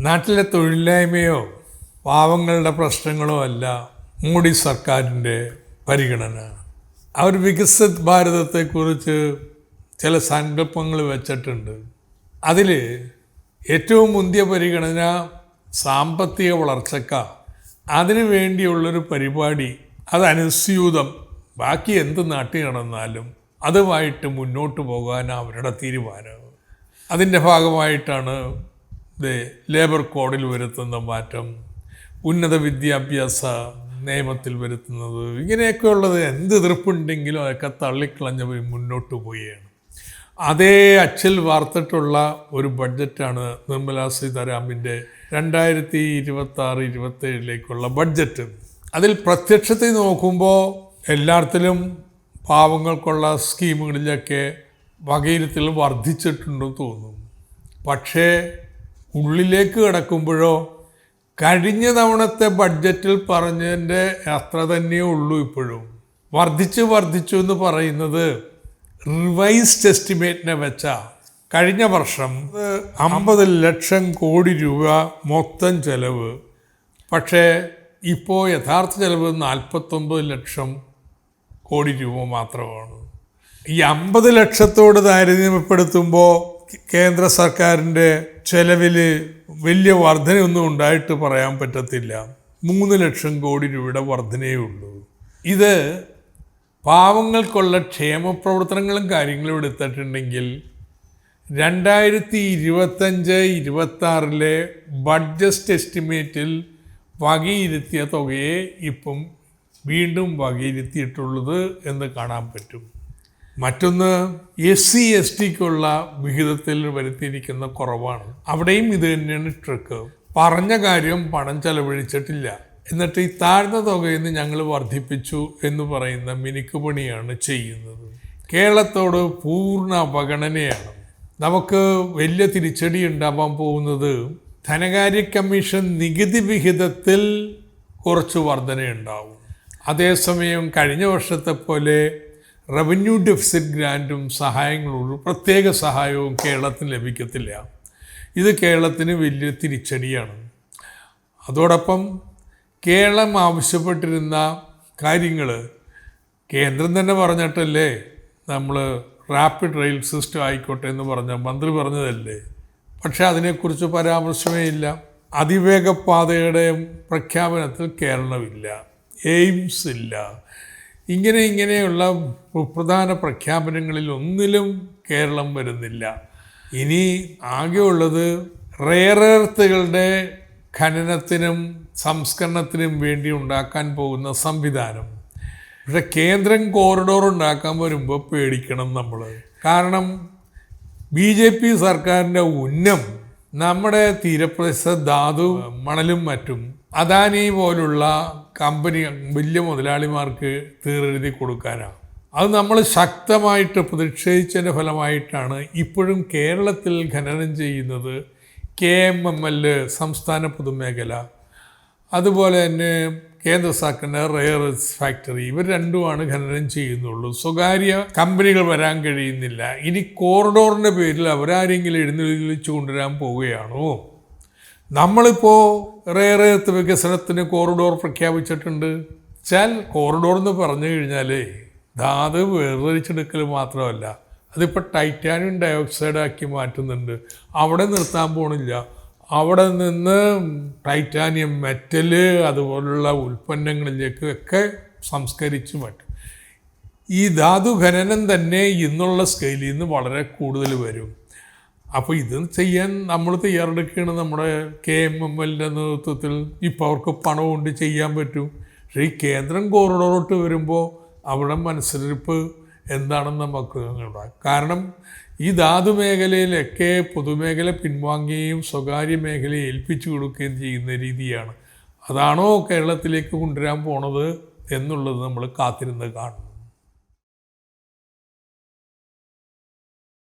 നാട്ടിലെ തൊഴിലില്ലായ്മയോ പാവങ്ങളുടെ പ്രശ്നങ്ങളോ അല്ല മോഡി സർക്കാരിന്റെ പരിഗണന. അവർ വികസിത് ഭാരതത്തെക്കുറിച്ച് ചില സങ്കല്പങ്ങൾ വെച്ചിട്ടുണ്ട്. അതിൽ ഏറ്റവും മുന്തിയ പരിഗണന സാമ്പത്തിക വളർച്ചക്ക. അതിനു വേണ്ടിയുള്ളൊരു പരിപാടി അത് ബാക്കി എന്ത് നാട്ടിൽ നടന്നാലും അതുമായിട്ട് മുന്നോട്ട് പോകാൻ അവരുടെ തീരുമാനം. അതിന്റെ ഭാഗമായിട്ടാണ് ലേബർ കോഡിൽ വരുത്തുന്ന മാറ്റം ഉന്നത വിദ്യാഭ്യാസ നിയമത്തിൽ വരുത്തുന്നത് ഇങ്ങനെയൊക്കെ ഉള്ളത് എന്ത് എതിർപ്പുണ്ടെങ്കിലും അതൊക്കെ തള്ളിക്കളഞ്ഞ് മുന്നോട്ട് പോവുകയാണ്. അതേ അച്ചിൽ വാർത്തിട്ടുള്ള ഒരു ബഡ്ജറ്റാണ് നിർമ്മലാ സീതാരാമിന്റെ രണ്ടായിരത്തി ഇരുപത്തി ആറ് ഇരുപത്തേഴിലേക്കുള്ള ബഡ്ജറ്റ്. അതിൽ പ്രത്യക്ഷത്തിൽ നോക്കുമ്പോൾ എല്ലായിടത്തിലും പാവങ്ങൾക്കുള്ള സ്കീമുകളിലൊക്കെ വകയിരുത്തൽ വർദ്ധിച്ചിട്ടുണ്ടെന്ന് തോന്നുന്നു. പക്ഷേ ഉള്ളിലേക്ക് കിടക്കുമ്പോഴോ? കഴിഞ്ഞ തവണത്തെ ബഡ്ജറ്റിൽ പറഞ്ഞതിന്റെ അത്ര തന്നെയേ ഉള്ളൂ ഇപ്പോഴും. വർദ്ധിച്ചു വർദ്ധിച്ചു എന്ന് പറയുന്നത് റിവൈസ്ഡ് എസ്റ്റിമേറ്റിനെ വെച്ചാ. കഴിഞ്ഞ വർഷം അമ്പത് ലക്ഷം കോടി രൂപ മൊത്തം ചെലവ്. പക്ഷേ ഇപ്പോൾ യഥാർത്ഥ ചെലവ് നാൽപ്പത്തൊമ്പത് ലക്ഷം കോടി രൂപ മാത്രമാണ്. ഈ അമ്പത് ലക്ഷത്തോട് താരതമ്യപ്പെടുത്തുമ്പോൾ കേന്ദ്ര സർക്കാരിന്റെ ചെലവിൽ വലിയ വർധനയൊന്നും ഉണ്ടായിട്ട് പറയാൻ പറ്റത്തില്ല. മൂന്ന് ലക്ഷം കോടി രൂപയുടെ വർധനയേ ഉള്ളൂ. ഇത് പാവങ്ങൾക്കുള്ള ക്ഷേമ പ്രവർത്തനങ്ങളും കാര്യങ്ങളും എടുത്തിട്ടുണ്ടെങ്കിൽ രണ്ടായിരത്തി ഇരുപത്തഞ്ച് ഇരുപത്താറിലെ ബഡ്ജറ്റ് എസ്റ്റിമേറ്റിൽ വകയിരുത്തിയ തുകയെ ഇപ്പം വീണ്ടും വകയിരുത്തിയിട്ടുള്ളത് എന്ന് കാണാൻ പറ്റും. മറ്റൊന്ന് എസ് സി എസ് ടിക്കുള്ള വിഹിതത്തിൽ വരുത്തിയിരിക്കുന്ന കുറവാണ്. അവിടെയും ഇത് തന്നെയാണ് ട്രിക്ക്. പറഞ്ഞ കാര്യം പണം ചെലവഴിച്ചിട്ടില്ല. എന്നിട്ട് ഈ താഴ്ന്ന തുകയിൽ നിന്ന് ഞങ്ങൾ വർദ്ധിപ്പിച്ചു എന്ന് പറയുന്ന മിനുക്കുപണിയാണ് ചെയ്യുന്നത്. കേരളത്തോട് പൂർണ അവഗണനയാണ്. നമുക്ക് വലിയ തിരിച്ചടി ഉണ്ടാവാൻ പോകുന്നത് ധനകാര്യ കമ്മീഷൻ നികുതി വിഹിതത്തിൽ കുറച്ച് വർധനയുണ്ടാവും. അതേസമയം കഴിഞ്ഞ വർഷത്തെ പോലെ റവന്യൂ ഡെഫിസിറ്റ് ഗ്രാന്റും സഹായങ്ങളും പ്രത്യേക സഹായവും കേരളത്തിന് ലഭിക്കത്തില്ല. ഇത് കേരളത്തിന് വലിയ തിരിച്ചടിയാണ്. അതോടൊപ്പം കേരളം ആവശ്യപ്പെട്ടിരുന്ന കാര്യങ്ങൾ കേന്ദ്രം തന്നെ പറഞ്ഞിട്ടല്ലേ? നമ്മൾ റാപ്പിഡ് റെയിൽ സിസ്റ്റം ആയിക്കോട്ടെ എന്ന് പറഞ്ഞ മന്ത്രി പറഞ്ഞതല്ലേ? പക്ഷെ അതിനെക്കുറിച്ച് പരാമർശമേ ഇല്ല. അതിവേഗ പാതയുടെ പ്രഖ്യാപനത്തിൽ കേരളമില്ല. എയിംസ് ഇല്ല. ഇങ്ങനെ ഇങ്ങനെയുള്ള പ്രധാന പ്രഖ്യാപനങ്ങളിൽ ഒന്നിലും കേരളം വരുന്നില്ല. ഇനി ആകെയുള്ളത് റെയർ എർത്തുകളുടെ ഖനനത്തിനും സംസ്കരണത്തിനും വേണ്ടി ഉണ്ടാക്കാൻ പോകുന്ന സംവിധാനം. പക്ഷെ കേന്ദ്രം കോറിഡോർ ഉണ്ടാക്കാൻ വരുമ്പോൾ പേടിക്കണം നമ്മൾ കാരണം ബി ജെ പി സർക്കാരിന്റെ ഉന്നം നമ്മുടെ തീരപ്രദേശ ധാതു മണലും മറ്റും അദാനി പോലുള്ള കമ്പനി വലിയ മുതലാളിമാർക്ക് തീരെഴുതി കൊടുക്കാനാണ്. അത് നമ്മൾ ശക്തമായിട്ട് പ്രതിഷേധിച്ചതിന്റെ ഫലമായിട്ടാണ് ഇപ്പോഴും കേരളത്തിൽ ഖനനം ചെയ്യുന്നത് കെ എം എം എൽ സംസ്ഥാന പൊതുമേഖല. അതുപോലെ തന്നെ കേന്ദ്ര സർക്കാരിന്റെ റെയർ ഫാക്ടറി ഇവർ രണ്ടുമാണ് ഖനനം ചെയ്യുന്നുള്ളൂ. സ്വകാര്യ കമ്പനികൾ വരാൻ കഴിയുന്നില്ല. ഇനി കോറിഡോറിന്റെ പേരിൽ അവരാരെങ്കിലും എഴുന്നള്ളിച്ചു കൊണ്ടുവരാൻ പോവുകയാണോ? നമ്മളിപ്പോൾ ഏറെ വികസനത്തിന് കോറിഡോർ പ്രഖ്യാപിച്ചിട്ടുണ്ട്. വെച്ചാൽ കോറിഡോർ എന്ന് പറഞ്ഞു കഴിഞ്ഞാലേ ധാതു വേർതിരിച്ചെടുക്കൽ മാത്രമല്ല അതിപ്പോൾ ടൈറ്റാനിയം ഡയോക്സൈഡ് ആക്കി മാറ്റുന്നുണ്ട്. അവിടെ നിർത്താൻ പോണില്ല. അവിടെ നിന്ന് ടൈറ്റാനിയം മെറ്റൽ അതുപോലുള്ള ഉൽപ്പന്നങ്ങളിലേക്ക് ഒക്കെ സംസ്കരിച്ച് മാറ്റും. ഈ ധാതു ഖനനം തന്നെ ഇന്നുള്ള സ്കെയിലിൽ നിന്ന് വളരെ കൂടുതൽ വരും. അപ്പോൾ ഇത് ചെയ്യാൻ നമ്മൾ തയ്യാറെടുക്കുകയാണ് നമ്മുടെ കെ എം എം എല്ലിന്റെ നേതൃത്വത്തിൽ. ഇപ്പോൾ അവർക്ക് പണം കൊണ്ട് ചെയ്യാൻ പറ്റും. പക്ഷേ ഈ കേന്ദ്രം കോറിഡോറോട്ട് വരുമ്പോൾ അവിടെ മനസ്സിലിരിപ്പ് എന്താണെന്ന് നമുക്ക് കാരണം ഈ ധാതു മേഖലയിലൊക്കെ പൊതുമേഖല പിൻവാങ്ങുകയും സ്വകാര്യ മേഖലയെ ഏൽപ്പിച്ചു കൊടുക്കുകയും ചെയ്യുന്ന രീതിയാണ്. അതാണോ കേരളത്തിലേക്ക് കൊണ്ടുവരാൻ പോണത് എന്നുള്ളത് നമ്മൾ കാത്തിരുന്ന് കാണും